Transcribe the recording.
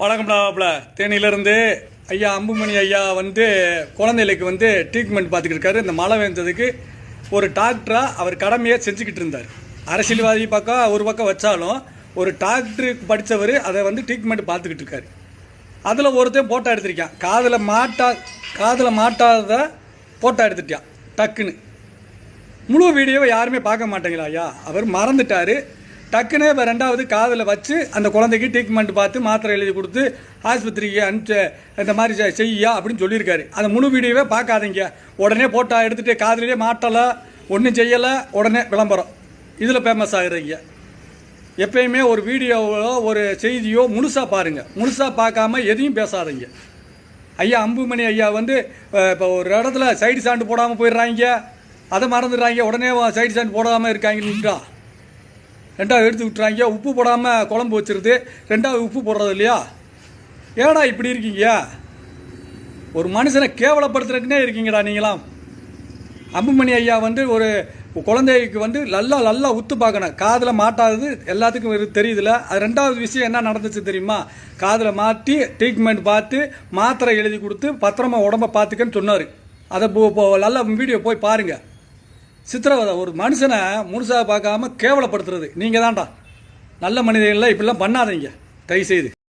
வணக்கம்டாப்ல தேனியிலேருந்து ஐயா அம்புமணி ஐயா வந்து குழந்தைகளுக்கு வந்து ட்ரீட்மெண்ட் பார்த்துக்கிட்டு இருக்காரு. இந்த மழை வேந்ததுக்கு ஒரு டாக்டராக அவர் கடமையை செஞ்சுக்கிட்டு இருந்தார். அரசியல்வாதி பக்கம் ஒரு பக்கம் வச்சாலும் ஒரு டாக்டருக்கு படித்தவர் அதை வந்து ட்ரீட்மெண்ட் பார்த்துக்கிட்டு இருக்காரு. அதில் ஒருத்தையும் ஃபோட்டோ எடுத்திருக்கான். காதில் மாட்டா காதில் மாட்டாத ஃபோட்டோ எடுத்துட்டான். டக்குன்னு. முழு வீடியோவை யாருமே பார்க்க மாட்டேங்கிறா ஐயா. அவர் மறந்துட்டாரு. டக்குன்னு இப்போ ரெண்டாவது காதில் வச்சு அந்த குழந்தைக்கு ட்ரீட்மெண்ட் பார்த்து மாத்திரை எழுதி கொடுத்து ஆஸ்பத்திரிக்கு அனுப்பிச்சு இந்த மாதிரி செய்யா அப்படின்னு சொல்லியிருக்காரு. அந்த முழு வீடியோவே பார்க்காதீங்க. உடனே போட்டா எடுத்துகிட்டு காதிலே மாட்டலை ஒன்றும் செய்யலை உடனே விளம்பரம். இதில் ஃபேமஸ் ஆகுறீங்க. எப்பயுமே ஒரு வீடியோவோ ஒரு செய்தியோ முழுசாக பாருங்கள் முழுசாக பார்க்காம எதையும் பேசாதீங்க. ஐயா அம்புமணி ஐயா வந்து இப்போ ஒரு இடத்துல சைடு சாண்டு போடாமல் போயிடுறாங்க. அதை மறந்துடுறாங்க. உடனே சைடு சாண்டு போடாமல் இருக்காங்கன்னுட்டா. ரெண்டாவது எடுத்து விட்டுறாங்க. உப்பு போடாமல் குழம்பு வச்சுருது. ரெண்டாவது உப்பு போடுறது இல்லையா? ஏடா இப்படி இருக்கீங்க? ஒரு மனுஷனை கேவலப்படுத்துறதுக்குன்னே இருக்கீங்கடா நீங்களாம். அம்புமணி ஐயா வந்து ஒரு குழந்தைக்கு வந்து நல்லா நல்லா உத்து பார்க்கணும். காதில் மாட்டாதது எல்லாத்துக்கும் இது தெரியுதுல. அது ரெண்டாவது விஷயம் என்ன நடந்துச்சு தெரியுமா? காதில் மாட்டி ட்ரீட்மெண்ட் பார்த்து மாத்திரை எழுதி கொடுத்து பத்திரமா உடம்ப பார்த்துக்கன்னு சொன்னார். அதை போ- நல்லா வீடியோ போய் பாருங்கள் சித்திரவதை ஒரு மனுஷனை முழுசாக பார்க்காம கேவலப்படுத்துறது. நீங்கள் தான்டா நல்ல மனிதர்கள்லாம் இப்படிலாம் பண்ணாதீங்க. தயவு செய்து